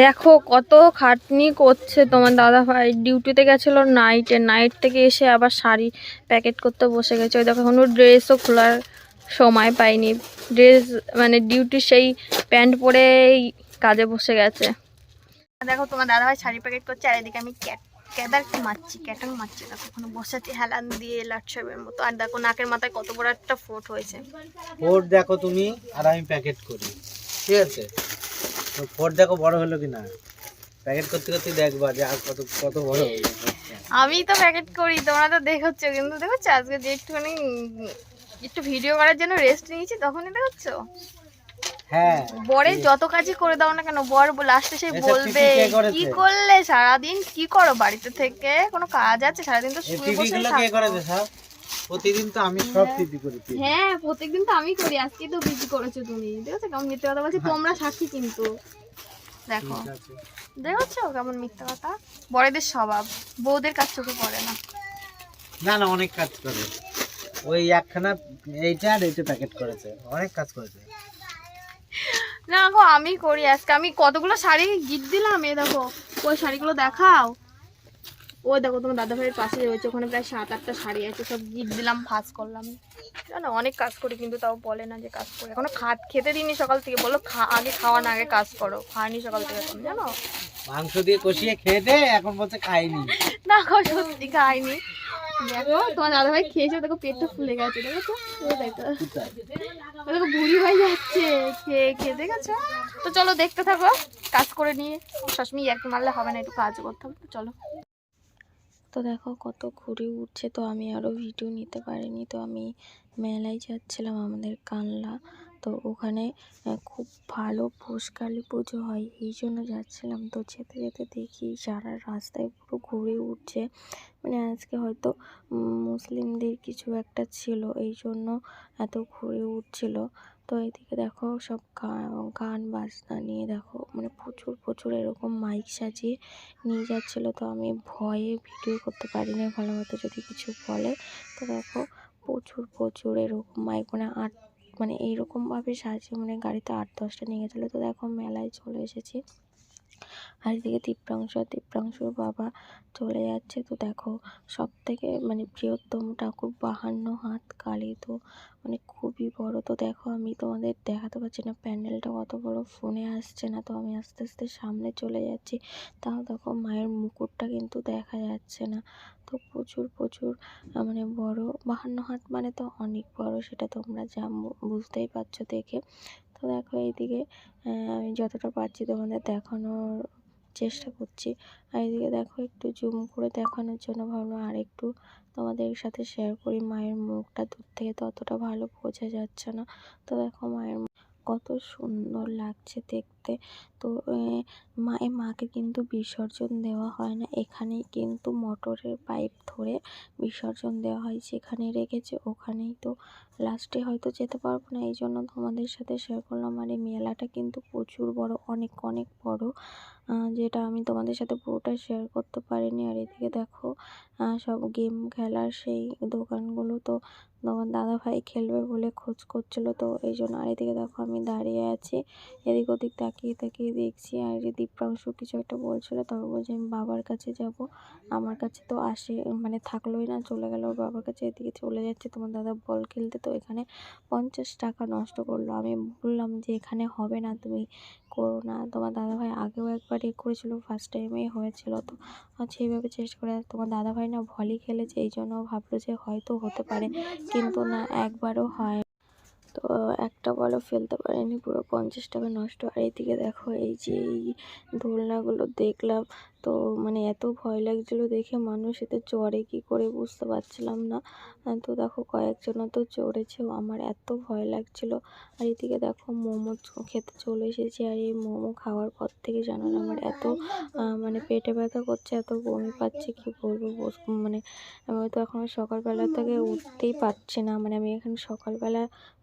দেখো, কত খাটনি করছে তোমার দাদা ভাই। ডিউটিতে গেছিল নাইটে নাইট থেকে এসে আবার শাড়ি প্যাকেট করতে বসে গেছে। ওই দেখো, এখনও ড্রেসও খোলার সময় পাইনি। ড্রেস মানে ডিউটি সেই প্যান্ট পরেই কাজে বসে গেছে। দেখো, তোমার দাদা ভাই শাড়ি প্যাকেট করছে, আর এদিকে আমি ক্যাট ক্যাদার মারছি ক্যাটাং মারছি। দেখো ওখানে বসাচ্ছি হেলান দিয়ে লাটসাবের মতো। আর দেখো, নাকের মাথায় কত বড় একটা ফোট হয়েছে। ফোট দেখো তুমি, আর আমি প্যাকেট করি। ঠিক আছে? ফোর দেখো বড় হলো কি না প্যাকেট করতে করতে দেখবা যে আর কত কত বড়। হলো আমি তো প্যাকেট করি তোমরা তো দেখছ কিন্তু দেখছ আজকে যে একটুখানি একটু ভিডিও করার জন্য রেস্ট নিয়েছি তখনই দেখছ হ্যাঁ। বরের যত কাজই করে দাও না কেন বর লাস্টে সে বলবে কে করলে? সারাদিন কি করো? বাড়িতে থেকে কোনো কাজ আছে? সারাদিন তো শুয়ে বসে প্রতিদিন তো আমি সব টিভি করি হ্যাঁ প্রত্যেকদিন তো আমি করি। আজকে তো বিজি করেছ তুমি। দেখছ কেমন মিথ্যে কথা বলছি তোমরা সাক্ষী কিন্তু। দেখো। দেখছ কেমন মিথ্যে কথা? বড়দের স্বভাব। বউদের কাজ চোখে পড়ে না। না না অনেক কাজ করে। ওই একখানা এইটা আর এইটা প্যাকেট করেছে। অনেক কাজ করেছে। না গো আমি করি আজকে। আমি কতগুলো শাড়ি গিফট দিলাম? এ দেখো ওই শাড়িগুলো দেখাও। ওই দেখো তোমার দাদা ভাইয়ের পাশে রয়েছে ওখানে প্রায় সাত আটটা শাড়ি আছে সব গিফট দিলাম ভাজ করলাম। জানো অনেক কাজ করি কিন্তু তাও বলে না যে কাজ করি। এখনও খাত খেতে দিইনি সকাল থেকে বলো খা আগে খাওয়া না আগে কাজ করো। খাওয়ানি সকাল থেকে এখন জানো? মাংস দিয়ে কষিয়ে খেয়ে দে এখন বলছে খাইনি। না সত্যি খাইনি। দেখো তোমার দাদা ভাই খেয়েছে দেখো পেটটা ফুলে গেছে দেখো ওই দেখো। কোথায়? ও দেখো বুড়ি হয়ে যাচ্ছে খেয়ে খেয়ে দেখেছ? তো চলো দেখতে থাকো কাজ করে নিয়ে। সবসময় একটু মারলে হবে না একটু কাজ করতে হবে চলো। তো দেখো কত ঘুরে উঠছে, তো আমি আরও ভিডিও নিতে পারিনি। তো আমি মেলায় যাচ্ছিলাম আমাদের কানলা। তো ওখানে খুব ভালো পুষ্কালি পুজো হয়, এই জন্য যাচ্ছিলাম। তো যেতে যেতে দেখি সারা রাস্তায় পুরো ঘুরে উঠছে মানে আজকে হয়তো মুসলিমদের কিছু একটা ছিল, এই জন্য এত ঘুরে উঠছিল। তো এদিকে দেখো সব গান বাজনা নিয়ে দেখো মানে প্রচুর প্রচুর এরকম মাইক সাজিয়ে নিয়ে যাচ্ছিল। তো আমি ভয়ে ভিডিও করতে পারি না ভালো মতো যদি কিছু বলে। তো দেখো প্রচুর প্রচুর এরকম মাইক মানে আট মানে এইরকমভাবে সাজিয়ে মানে গাড়িতে আট, দশটা নিয়ে গেছিল। তো দেখো মেলায় চলে এসেছি। আর এদিকে দীপ্রাংশ আর দীপ্রাংশুর বাবা চলে যাচ্ছে। তো দেখো সব থেকে মানে বৃহত্তম ঠাকুর বাহান্ন হাত কালী। তো মানে খুবই বড়। তো দেখো, আমি তোমাদের দেখাতে পারছি না, প্যান্ডেলটা কত বড়, ফোনে আসছে না। তো আমি আস্তে আস্তে সামনে চলে যাচ্ছি। তাও দেখো, মায়ের মুকুটটা কিন্তু দেখা যাচ্ছে না। তো প্রচুর প্রচুর মানে বড়, বাহান্ন হাত মানে তো অনেক বড়, সেটা তোমরা যা বুঝতেই পারছ দেখে। তো দেখো, এইদিকে আমি যতটা পারছি তোমাদের দেখানোর চেষ্টা করছি। আর এদিকে দেখো একটু জুম করে দেখানোর জন্য ভাবলাম, আর একটু তোমাদের সাথে শেয়ার করি। মায়ের মুখটা দূর থেকে তো অতটা ভালো বোঝা যাচ্ছে না। তো দেখো মায়ের কত সুন্দর লাগছে দেখতে। তো মায়ের মাকে কিন্তু বিসর্জন দেওয়া হয় না। এখানেই কিন্তু মোটরের পাইপ ধরে বিসর্জন দেওয়া হয়, যেখানে রেখেছে। ওখানেই তো লাস্টে হয়তো যেতে পারব না। এই জন্য তোমাদের সাথে শেয়ার করলাম। আর এই মেলাটা কিন্তু প্রচুর বড়, অনেক অনেক বড়। যেটা আমি তোমাদের সাথে পুরোটা শেয়ার করতে পারিনি। আর এদিকে দেখো সব গেম খেলার সেই দোকানগুলো তো তোমার দাদা ভাই খেলবে বলে খোঁজ করছিল তো এই জন্য। আর এদিকে দেখো, আমি দাঁড়িয়ে আছি। এদিক ওদিক তাকিয়ে তাকিয়ে দেখছি। আর এই দীপ্রাংশু কিছু একটা বলছিল, তবে বলছে, আমি বাবার কাছে যাব। আমার কাছে তো আসে মানে থাকলোই না, চলে গেল বাবার কাছে। এদিকে চলে যাচ্ছে তোমার দাদা বল খেলতে। তো এখানে পঞ্চাশ টাকা নষ্ট করল। আমি বললাম যে, এখানে হবে না, তুমি করো না। তোমার দাদাভাই আগেও একবার এ করেছিল ফার্স্ট টাইমেই হয়েছিল। তো সেইভাবে চেষ্টা করে তোমার দাদাভাই না ভলি খেলেছে, এই জন্য ভাবলো যে হয়তো হতে পারে, কিন্তু না, একবারও হয়। তো একটা বলও ফেলতে পারেনি, পুরো পঞ্চাশ টাকা নষ্ট। আর এইদিকে দেখো, এই যে এই দোলনাগুলো দেখলাম তো মানে এত ভয় লাগছিল দেখে মানুষ এতে চড়ে কি করে বুঝতে পারছিলাম না। তো দেখো কয়েকজনও তো চড়েছেও আমার এত ভয় লাগছিল। আর এদিকে দেখো মোমো খেতে চলে এসেছি আর এই মোমো খাওয়ার পর থেকে জানো না আমার এত মানে পেটে ব্যথা করছে, এত বমি পাচ্ছে, কি বলব মানে আমি তো এখনও সকালবেলা থেকে উঠতেই পারছি না। মানে আমি এখানে সকালবেলা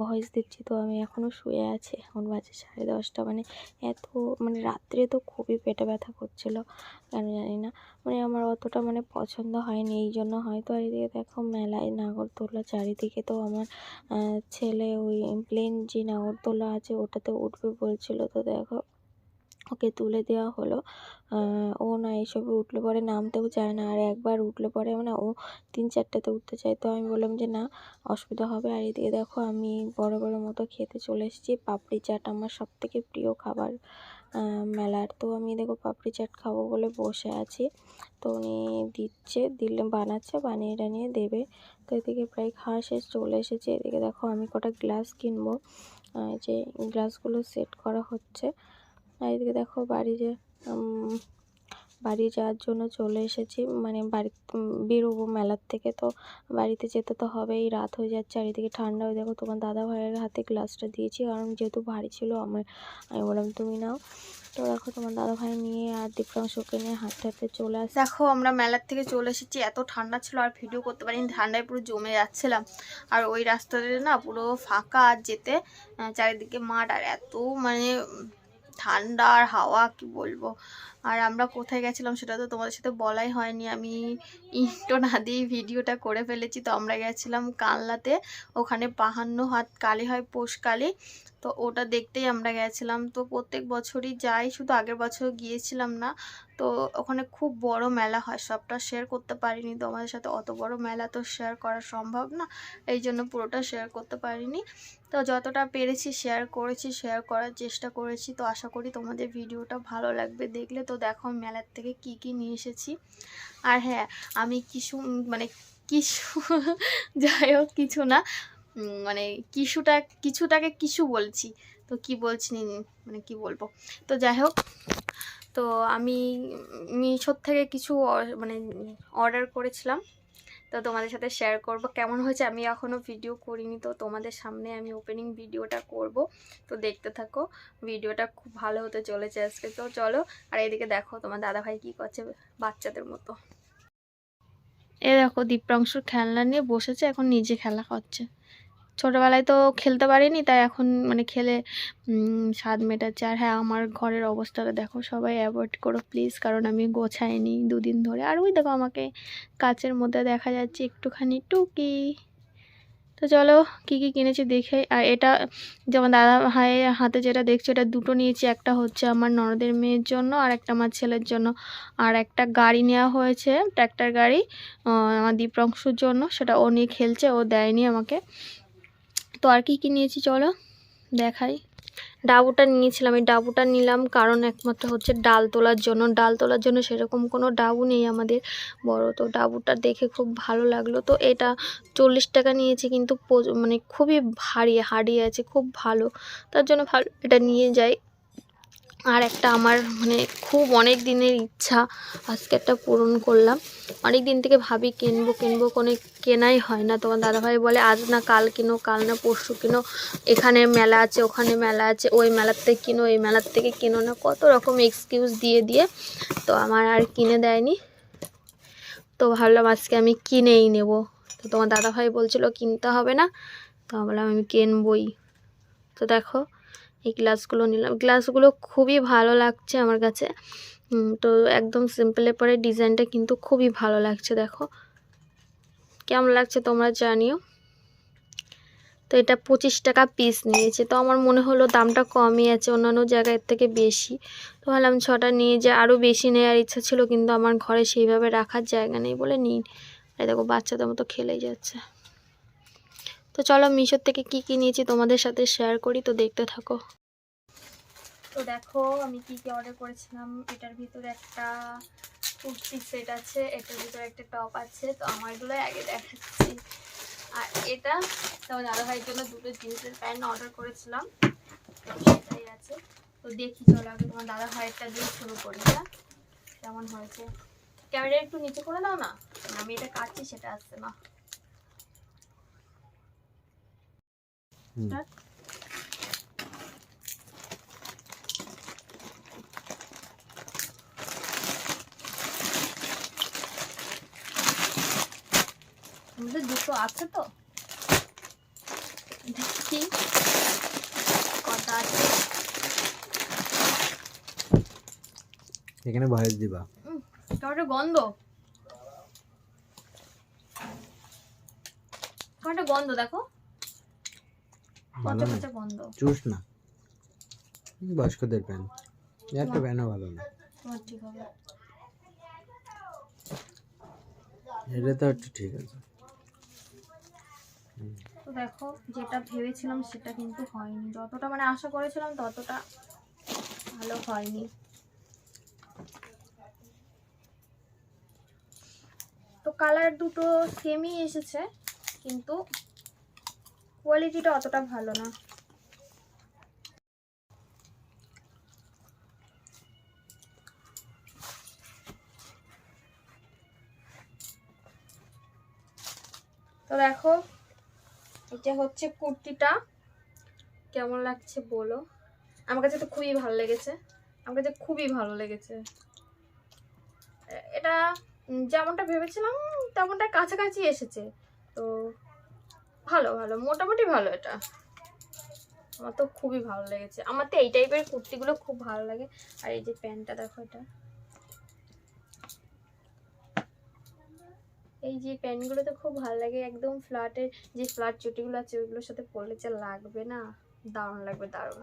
ভয়েস দিচ্ছি তো আমি এখনও শুয়ে আছি। এখন বাজে সাড়ে দশটা। মানে এত মানে রাত্রে তো খুবই পেটে ব্যথা করছিল। কেন জানি না। মানে আমার অতটা মানে পছন্দ হয়নি, এই জন্য হয়তো আর এদিকে দেখো মেলায় নাগরদোলা চারিদিকে তো আমার ছেলে ওই প্লেন যে নাগরদোলা আছে ওটাতে উঠবে বলছিল। তো দেখো ওকে তুলে দেওয়া হলো। ও না এইসবে উঠলে পরে নামতেও চায় না। আর একবার উঠলে পরে না ও তিন চারটাতে উঠতে চায়। তো আমি বললাম যে, না, অসুবিধা হবে। আর এদিকে দেখো আমি বড় বড় মতো খেতে চলে এসেছি। পাপড়ি চাট আমার সব থেকে প্রিয় খাবার। মেলার। তো আমি দেখো পাপড়ি চাট খাব বলে বসে আছি। তো উনি দিচ্ছে দিলে বানাচ্ছে বানিয়ে টানিয়ে দেবে। তো এদিকে প্রায় খাওয়া শেষ চলে এসেছে। এদিকে দেখো আমি কটা গ্লাস কিনবো। যে গ্লাসগুলো সেট করা হচ্ছে। আর এদিকে দেখো বাড়ি যে উম, বাড়ি যাওয়ার জন্য চলে এসেছি। মানে বাড়ি বেরোবো মেলার থেকে তো বাড়িতে যেতে তো হবেই। রাত হয়ে যাচ্ছে আর এদিকে ঠান্ডা হয়ে দেখো তোমার দাদা ভাইয়ের হাতে গ্লাসটা দিয়েছি। কারণ যেহেতু ভারী ছিল, আমার, আমি বললাম, তুমি নাও। তো দেখো তোমার দাদা ভাই নিয়ে আর দীপ্রাংশকে নিয়ে হাঁটতে হাঁটতে চলে আসে দেখো, আমরা মেলার থেকে চলে এসেছি। এত ঠান্ডা ছিল, আর ভিডিও করতে পারিনি। ঠান্ডায় পুরো জমে যাচ্ছিলাম। আর ওই রাস্তাটা না পুরো ফাঁকা আর যেতে চারিদিকে মাঠ। আর এত মানে ঠান্ডা আর হাওয়া, কি বলব? আর আমরা কোথায় গেছিলাম সেটা তো তোমাদের সাথে বলাই হয়নি। আমি ইন্টো না দিয়ে ভিডিওটা করে ফেলেছি। তো আমরা গেছিলাম কানলাতে ওখানে বাহান্ন হাত কালী হয় পৌষ কালী। তো ওটা দেখতেই আমরা গেছিলাম। তো প্রত্যেক বছরই যাই, শুধু আগের বছর গিয়েছিলাম না। তো ওখানে খুব বড় মেলা হয়, সবটা শেয়ার করতে পারিনি। তো আমাদের সাথে অত বড় মেলা তো শেয়ার করা সম্ভব না, এই জন্য পুরোটা শেয়ার করতে পারিনি। তো যতটা পেরেছি শেয়ার করেছি শেয়ার করার চেষ্টা করেছি। তো আশা করি তোমাদের ভিডিওটা ভালো লাগবে। দেখলে তো দেখো মেলার থেকে কি কি নিয়ে এসেছি। আর হ্যাঁ আমি কিছু মানে কিছু, যাই হোক, কিছু না মানে কিছুটা, কিছুটাকে কিছু বলছি। তো কি বলছি মানে কি বলব? তো যাই হোক, তো আমি মিশোর থেকে কিছু মানে অর্ডার করেছিলাম। তো তোমাদের সাথে শেয়ার করব। কেমন হয়েছে? আমি এখনও ভিডিও করিনি, তো তোমাদের সামনে আমি ওপেনিং ভিডিওটা করব। তো দেখতে থাকো ভিডিওটা খুব ভালো হতে চলেছে আজকে। তো চলো, আর এদিকে দেখো তোমার দাদা ভাই কী করছে বাচ্চাদের মতো। এ দেখো, দীপ্রাংশুর খেলনা নিয়ে বসেছে, এখন নিজে খেলা করছে। ছোটোবেলায় তো খেলতে পারিনি, তাই এখন মানে খেলে স্বাদ মেটাচ্ছে। আর হ্যাঁ আমার ঘরের অবস্থাটা দেখো, সবাই অ্যাভয়েড করো প্লিজ কারণ আমি গোছাইনি দুদিন ধরে। আর ওই দেখো আমাকে কাচের মধ্যে দেখা যাচ্ছে একটুখানি টুকি। তো চলো, কী কী কিনেছি দেখে, আর এটা যেমন দাদা ভাইয়ের হাতে যেটা দেখছ, এটা দুটো নিয়েছি। একটা হচ্ছে আমার ননদের মেয়ের জন্য, আর একটা আমার ছেলের জন্য। আর একটা গাড়ি নেওয়া হয়েছে ট্র্যাক্টর গাড়ি আমার দীপ্রাংশুর জন্য। সেটা ও নিয়ে খেলছে, ও দেয়নি আমাকে। তো আর কি কী নিয়েছি চলো, দেখাই। ডাবুটা নিয়েছিলাম, এই ডাবুটা নিলাম কারণ একমাত্র হচ্ছে ডাল তোলার জন্য। ডাল তোলার জন্য সেরকম কোনো ডাবু নেই আমাদের, বড়। তো ডাবুটা দেখে খুব ভালো লাগল। তো এটা চল্লিশ টাকা নিয়েছি কিন্তু মানে খুবই ভারী হাড়ি আছে, খুব ভালো। তার জন্য ভালো, এটা নিয়ে যাই। আর একটা আমার মানে খুব অনেক দিনের ইচ্ছা আজকে একটা পূরণ করলাম। অনেক দিন থেকে ভাবি কিনবো কিনবো কোনো কেনাই হয় না। তোমার দাদাভাই বলে, আজ না কাল কিনো, কাল না পরশু কিনো। এখানে মেলা আছে, ওখানে মেলা আছে, ওই মেলার থেকে কিনো, এই মেলার থেকে কিনো না। কত রকম এক্সকিউজ দিয়ে দিয়ে তো আমার আর কিনে দেয়নি। তো ভাবলাম আজকে আমি কিনেই নেব। তো তোমার দাদাভাই বলছিল, কিনতে হবে না। তো বললাম আমি কিনবই। তো দেখো এই গ্লাসগুলো নিলাম। গ্লাসগুলো খুবই ভালো লাগছে আমার কাছে। তো একদম সিম্পলের পরে ডিজাইনটা কিন্তু খুবই ভালো লাগছে, দেখো। কেমন লাগছে তোমরা জানিও। তো এটা পঁচিশ টাকা পিস নিয়েছে। তো আমার মনে হলো দামটা কমই আছে, অন্যান্য জায়গার থেকে বেশি। তো ভাবলাম ছটা নিয়ে যে আরও বেশি নেওয়ার ইচ্ছা ছিল, কিন্তু আমার ঘরে সেইভাবে রাখার জায়গা নেই বলে নিই এই দেখো, বাচ্চাদের মতো খেলেই যাচ্ছে। তো চলো মিশোর থেকে কি কি নিয়েছি তোমাদের সাথে শেয়ার করি, তো দেখতে থাকো। তো দেখো আমি কি কি অর্ডার করেছিলাম? এটার ভিতরে একটা কুর্তি সেট আছে এটার ভিতরে একটা টপ আছে তো আমার এগুলো আগে দেখাচ্ছি। আর এটা তোমার দাদা ভাইয়ের জন্য দুটো জিন্সের প্যান্ট অর্ডার করেছিলাম। সেটাই আছে। তো দেখি চলো আগে তোমার দাদা ভাইয়েরটা দিয়ে শুরু করি হ্যাঁ? কেমন হয়েছে? ক্যামেরা একটু নিচে করে দাও না? আমি এটা কাটছি সেটা আসছে না। আমাদের দুটো আছে তো। দেখি কটা আছে। এখানে ভয়েস দিবা। কটা গন্ধ। কটা গন্ধ দেখো। পচা পচা গন্ধ। চুস না। বয়স্কদের প্যান্ট একটা ব্যানও ভালো না। এটা তো একটু ঠিক আছে। তো দেখো, যেটা ভেবেছিলাম সেটা কিন্তু হয়নি। যতটা মানে আশা করেছিলাম, ততটা ভালো হয়নি। তো কালার দুটো সেমই এসেছে, কিন্তু কোয়ালিটিটা অতটা ভালো না। তো দেখো এটা হচ্ছে কুর্তিটা। কেমন লাগছে বলো? আমার কাছে তো খুবই ভালো লেগেছে। আমার কাছে খুবই ভালো লেগেছে। এটা যেমনটা ভেবেছিলাম, তেমনটা কাছাকাছি এসেছে। তো ভালো ভালো, মোটামুটি ভালো এটা। আমার তো খুবই ভালো লেগেছে। আমার তো এই টাইপের কুর্তিগুলো খুব ভালো লাগে। আর এই যে প্যান্টটা দেখো এটা। এই যে প্যান্টগুলো তো খুব ভালো লাগে, একদম ফ্ল্যাটের যে ফ্ল্যাট চুটিগুলো আছে, ওইগুলোর সাথে পরলে যা লাগবে না? দারুণ লাগবে, দারুণ।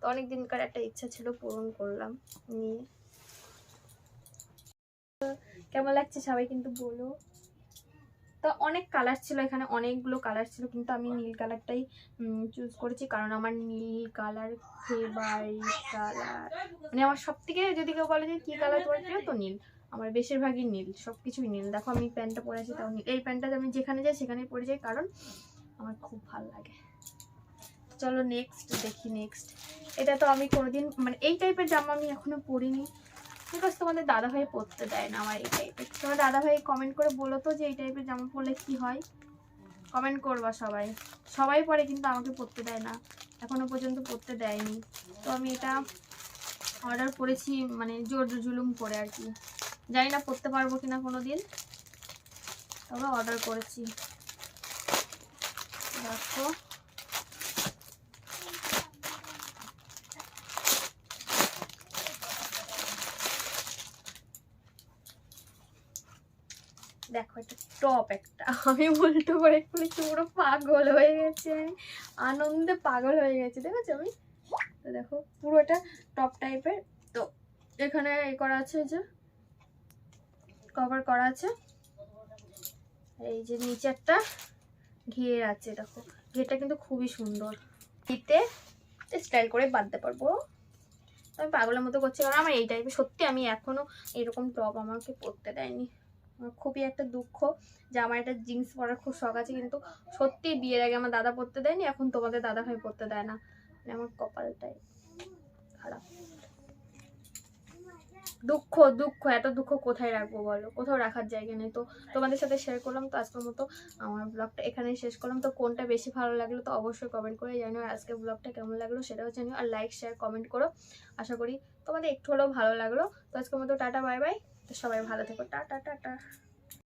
তো অনেক দিনকার একটা ইচ্ছা ছিল পূরণ করলাম, নিয়ে। কেমন লাগছে সবাই কিন্তু বলো। তো অনেক কালার ছিল, এখানে অনেকগুলো কালার ছিল, কিন্তু আমি নীল কালারটাই চুজ করেছি, কারণ আমার নীল কালার ফেভারিট কালার মানে আমার সব থেকে যদি কেউ বলে যে কী কালার তোমার তো নীল। আমার বেশিরভাগই নীল সব কিছুই নীল। দেখো আমি প্যান্টটা পরে আছি, তাও এই প্যান্টটা আমি যেখানে যাই সেখানেই পরে যাই, কারণ আমার খুব ভালো লাগে। চলো নেক্সট দেখি নেক্সট এটা তো আমি কোনোদিন মানে এই টাইপের জামা আমি এখনও পরিনি। বিকজ তোমাদের দাদা ভাই পরতে দেয় না আমার এই টাইপের তোমার দাদা ভাই কমেন্ট করে বলো তো যে এই টাইপের জামা পরলে কি হয়? কমেন্ট করবা সবাই। সবাই পরে, কিন্তু আমাকে পরতে দেয় না। এখনও পর্যন্ত পরতে দেয়নি। তো আমি এটা অর্ডার করেছি মানে জোর জুলুম করে আর কি। জানি না পড়তে পারব কিনা কোনো দিন তবে অর্ডার করেছি। দেখো। দেখো, এটা টপ একটা। আমি উল্টো করে পুরো পাগল হয়ে গেছে আনন্দে পাগল হয়ে গেছে, দেখেছ আমি? তো দেখো পুরো এটা টপ টাইপের তো এখানে এ করা আছে যে কভার করা আছে। এই যে নিচে একটা ঘের আছে, দেখো। ঘেরটা কিন্তু খুবই সুন্দর। দিতে স্টাইল করে বাঁধতে পারব। আমি পাগলের মতো করছি। কারণ আমার এই টাইপের সত্যি আমি এখনও এরকম টপ আমাকে পরতে দেয়নি। আমার খুবই একটা দুঃখ যে আমার একটা জিন্স পরার খুব শখ আছে, কিন্তু সত্যি বিয়ের আগে আমার দাদা পরতে দেয়নি, এখন তোমাদের দাদা ভাই পরতে দেয় না। মানে আমার কপালটাই খারাপ। দুঃখ দুঃখ, এত দুঃখ কোথায় রাখব বলো? কোথাও রাখার জায়গা নেই। তো তোমাদের সাথে শেয়ার করলাম, তো আজকের মতো আমার ব্লগটা এখানেই শেষ করলাম। তো কোনটা বেশি ভালো লাগল তো অবশ্যই কমেন্ট করে জানিও আর আজকের ব্লগটা কেমন লাগল সেটাও জানিও আর লাইক শেয়ার কমেন্ট করো। আশা করি তোমাদের একটু হলেও ভালো লাগল। তো আজকের মতো টাটা বাই বাই তো সবাই ভালো থেকো। Tata tata.